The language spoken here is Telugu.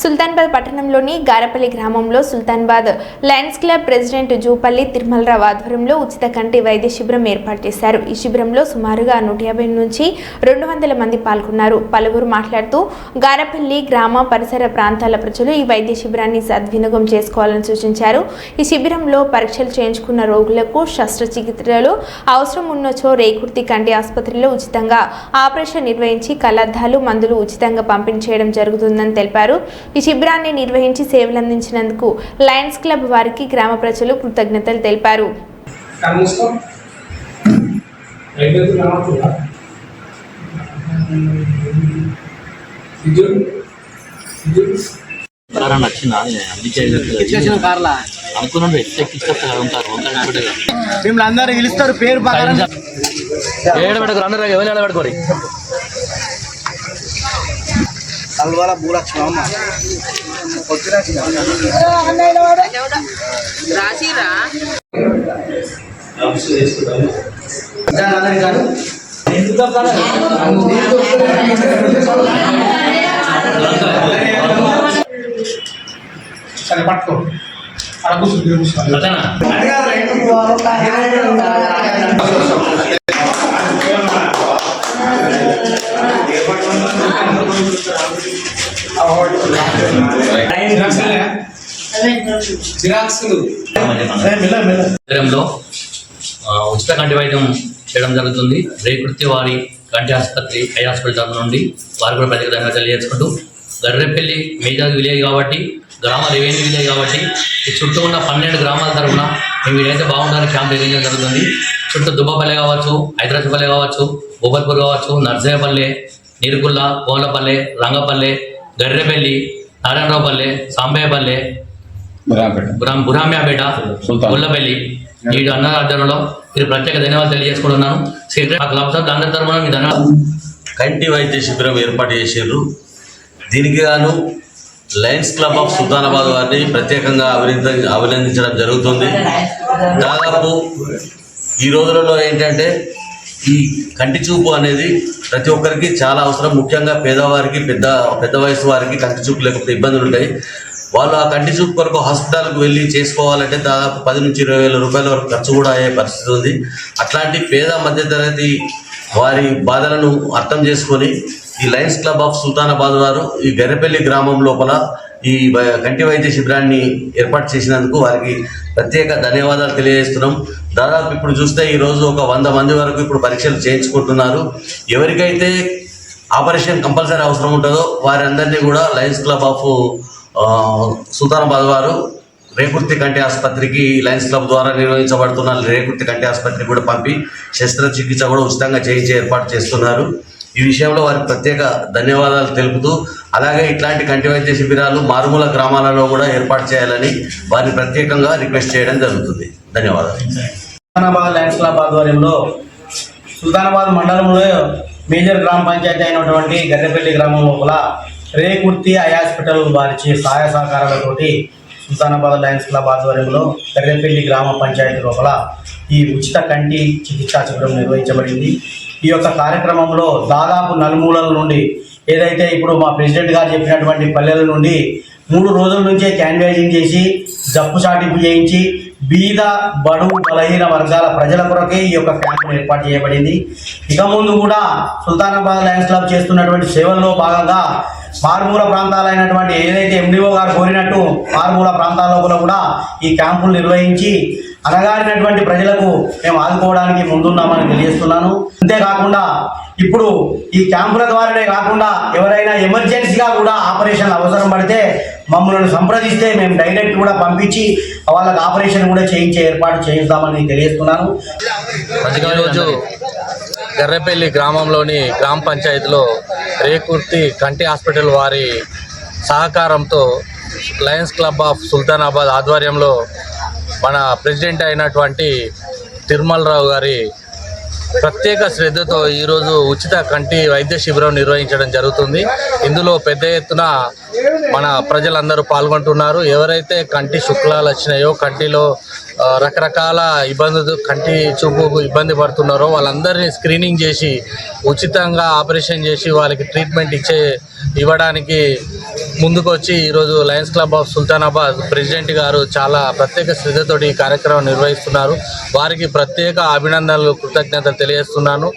సుల్తాన్బాద్ పట్టణంలోని గారపల్లి గ్రామంలో Sultanabad Lions Club president Jupalli Tirumala Rao ఆధ్వర్యంలో ఉచిత కంటి వైద్య శిబిరం ఏర్పాటు చేశారు. ఈ శిబిరంలో సుమారుగా నూట యాభై నుంచి రెండు వందల మంది పాల్గొన్నారు. పలువురు మాట్లాడుతూ గారపల్లి గ్రామ పరిసర ప్రాంతాల ప్రజలు ఈ వైద్య శిబిరాన్ని సద్వినియోగం చేసుకోవాలని సూచించారు. ఈ శిబిరంలో పరీక్షలు చేయించుకున్న రోగులకు శస్త్రచికిత్సలు అవసరం ఉన్నచో రేకుర్తి కంటి ఆసుపత్రిలో ఉచితంగా ఆపరేషన్ నిర్వహించి కళ్ళద్దాలు మందులు ఉచితంగా పంపిణీ చేయడం జరుగుతుందని తెలిపారు. ఈ శిబిరాన్ని నిర్వహించి సేవలందించినందుకు లయన్స్ క్లబ్ వారికి గ్రామ ప్రజలు కృతజ్ఞతలు తెలిపారు. మిమ్మల్ని అందరు పిలుస్తారు. పేరు ఏడబెట్టుకోరు అందరూ ఎవరు ఏడబెట్టుకోరు కల్వాల భూలక్ష్మి అమ్మ సరే పట్టుకో అలా కూర్చో ఇక్కడ ఉచిత కంటి వైద్యం చేయడం జరుగుతుంది. రేకుర్తి వారి కంటి ఆసుపత్రి ఐ హాస్పిటల్ తరఫు నుండి వారు కూడా ప్రత్యేకంగా తెలియజేసుకుంటూ గర్రెపల్లి మేజాజ్ విలేజ్ కాబట్టి గ్రామ రెవెన్యూ విలేజ్ కాబట్టి ఈ చుట్టూ ఉన్న పన్నెండు గ్రామాల తరఫున మేము ఏదైతే బాగుండాలని క్యాంప్ నిర్వహించడం జరుగుతుంది. చుట్టూ దుబ్బపల్లె కావచ్చు హైదరాబాద్పల్లె కావచ్చు బొబ్బల్పూర్ కావచ్చు నర్సయ్యపల్లె నీరుకుల్ల కోలపల్లె రంగపల్లె గర్రెపల్లి నారాయణరావుపల్లె సాంబయ్యపల్లె బురాం బురామ్యాపేట గుల్లపల్లి ఈ అన్న ఆధ్వర్యంలో మీరు ప్రత్యేక ధన్యవాదాలు తెలియజేసుకుంటున్నాను. క్లబ్ సార్ తరఫున మీ ధన్యవాదాలు. కంటి వైద్య శిబిరం ఏర్పాటు చేసారు దీనికి గాను లయన్స్ క్లబ్ ఆఫ్ సుల్తానాబాద్ వారిని ప్రత్యేకంగా అభినంద అభినందించడం జరుగుతుంది. దాదాపు ఈ రోజులలో ఏంటంటే ఈ కంటి చూపు అనేది ప్రతి ఒక్కరికి చాలా అవసరం. ముఖ్యంగా పేదవారికి పెద్ద పెద్ద వయసు వారికి కంటి చూపు లేకపోతే ఇబ్బందులు ఉంటాయి. వాళ్ళు ఆ కంటి చూపు కొరకు హాస్పిటల్కి వెళ్ళి చేసుకోవాలంటే దాదాపు పది నుంచి ఇరవై వేల రూపాయల వరకు ఖర్చు కూడా అయ్యే పరిస్థితి ఉంది. అట్లాంటి పేద మధ్యతరగతి వారి బాధలను అర్థం చేసుకొని ఈ లయన్స్ క్లబ్ ఆఫ్ సుల్తానాబాద్ వారు ఈ గర్రెపల్లి గ్రామం లోపల ఈ కంటి వైద్య శిబిరాన్ని ఏర్పాటు చేసినందుకు వారికి ప్రత్యేక ధన్యవాదాలు తెలియజేస్తున్నాం. దాదాపు ఇప్పుడు చూస్తే ఈ రోజు ఒక వంద మంది వరకు ఇప్పుడు పరీక్షలు చేయించుకుంటున్నారు. ఎవరికైతే ఆపరేషన్ కంపల్సరీ అవసరం ఉంటుందో వారందరినీ కూడా లయన్స్ క్లబ్ ఆఫ్ సుల్తానాబాద్ వారు రేకుర్తి కంటి ఆసుపత్రికి లయన్స్ క్లబ్ ద్వారా నిర్వహించబడుతున్న రేకుర్తి కంటి ఆసుపత్రికి కూడా పంపి శస్త్రచికిత్స కూడా ఉచితంగా చేయించే ఏర్పాటు చేస్తున్నారు. ఈ విషయంలో వారికి ప్రత్యేక ధన్యవాదాలు తెలుపుతూ అలాగే ఇట్లాంటి కంటి వైద్య శిబిరాలు మారుమూల గ్రామాలలో కూడా ఏర్పాటు చేయాలని వారిని ప్రత్యేకంగా రిక్వెస్ట్ చేయడం జరుగుతుంది. ధన్యవాదాలు. సుల్తానాబాద్ లయన్స్ క్లబ్ ఆధ్వర్యంలో సుల్తానాబాద్ మండలంలో మేజర్ గ్రామ పంచాయతీ అయినటువంటి గద్దెపల్లి గ్రామం లోపల రేకుర్తి ఐ హాస్పిటల్ వారిచి సహాయ సహకారాలతోటి సుల్తానాబాద్ లయన్స్ క్లబ్ ఆధ్వర్యంలో గడ్డపల్లి గ్రామ పంచాయతీ లోపల ఈ ఉచిత కంటి చికిత్సా శిబిరం నిర్వహించబడింది. ఈ యొక్క కార్యక్రమంలో దాదాపు నలుమూలల నుండి ఏదైతే ఇప్పుడు మా ప్రెసిడెంట్ గారు చెప్పినటువంటి పల్లెల నుండి మూడు రోజుల నుంచే క్యాండిడేటింగ్ చేసి జప్పు చాటింపు చేయించి బీద బడుగు బలహీన వర్గాల ప్రజల కొరకే ఈ యొక్క క్యాంపును ఏర్పాటు చేయబడింది. ఇక ముందు కూడా సుల్తానాబాద్ లయన్స్ క్లబ్ చేస్తున్నటువంటి సేవల్లో భాగంగా మారుమూల ప్రాంతాలైనటువంటి ఏదైతే ఎండిఓ గారు కోరినట్టు మారుమూల ప్రాంతాల్లో కూడా ఈ క్యాంపులు నిర్వహించి అనగారినటువంటి ప్రజలకు మేము ఆదుకోవడానికి ముందున్నామని తెలియజేస్తున్నాను. అంతేకాకుండా ఇప్పుడు ఈ క్యాంపుల ద్వారానే కాకుండా ఎవరైనా ఎమర్జెన్సీగా కూడా ఆపరేషన్ అవసరం పడితే మమ్మల్ని సంప్రదిస్తే మేము డైరెక్ట్ కూడా పంపించి వాళ్ళకి ఆపరేషన్ కూడా చేయించే ఏర్పాటు చేయిస్తామని తెలియజేస్తున్నాను. ఈరోజు గర్రెపల్లి గ్రామంలోని గ్రామ పంచాయతీలో రేకుర్తి కంటి హాస్పిటల్ వారి సహకారంతో లయన్స్ క్లబ్ ఆఫ్ సుల్తానాబాద్ ఆధ్వర్యంలో మన ప్రెసిడెంట్ అయినటువంటి తిరుమలరావు గారి ప్రత్యేక శ్రద్ధతో ఈరోజు ఉచిత కంటి వైద్య శిబిరం నిర్వహించడం జరుగుతుంది. ఇందులో పెద్ద ఎత్తున మన ప్రజలందరూ పాల్గొంటున్నారు. ఎవరైతే కంటి శుక్లాలు వచ్చినాయో కంటిలో రకరకాల ఇబ్బందులు కంటి చూపుకు ఇబ్బంది పడుతున్నారో వాళ్ళందరినీ స్క్రీనింగ్ చేసి ఉచితంగా ఆపరేషన్ చేసి వాళ్ళకి ట్రీట్మెంట్ ఇచ్చే ఇవ్వడానికి ముందుకు వచ్చి ఈరోజు Lions Club of Sultanabad president గారు చాలా ప్రత్యేక శ్రద్ధతోటి ఈ కార్యక్రమం నిర్వహిస్తున్నారు. వారికి ప్రత్యేక అభినందనలు కృతజ్ఞతలు తెలియజేస్తున్నాను.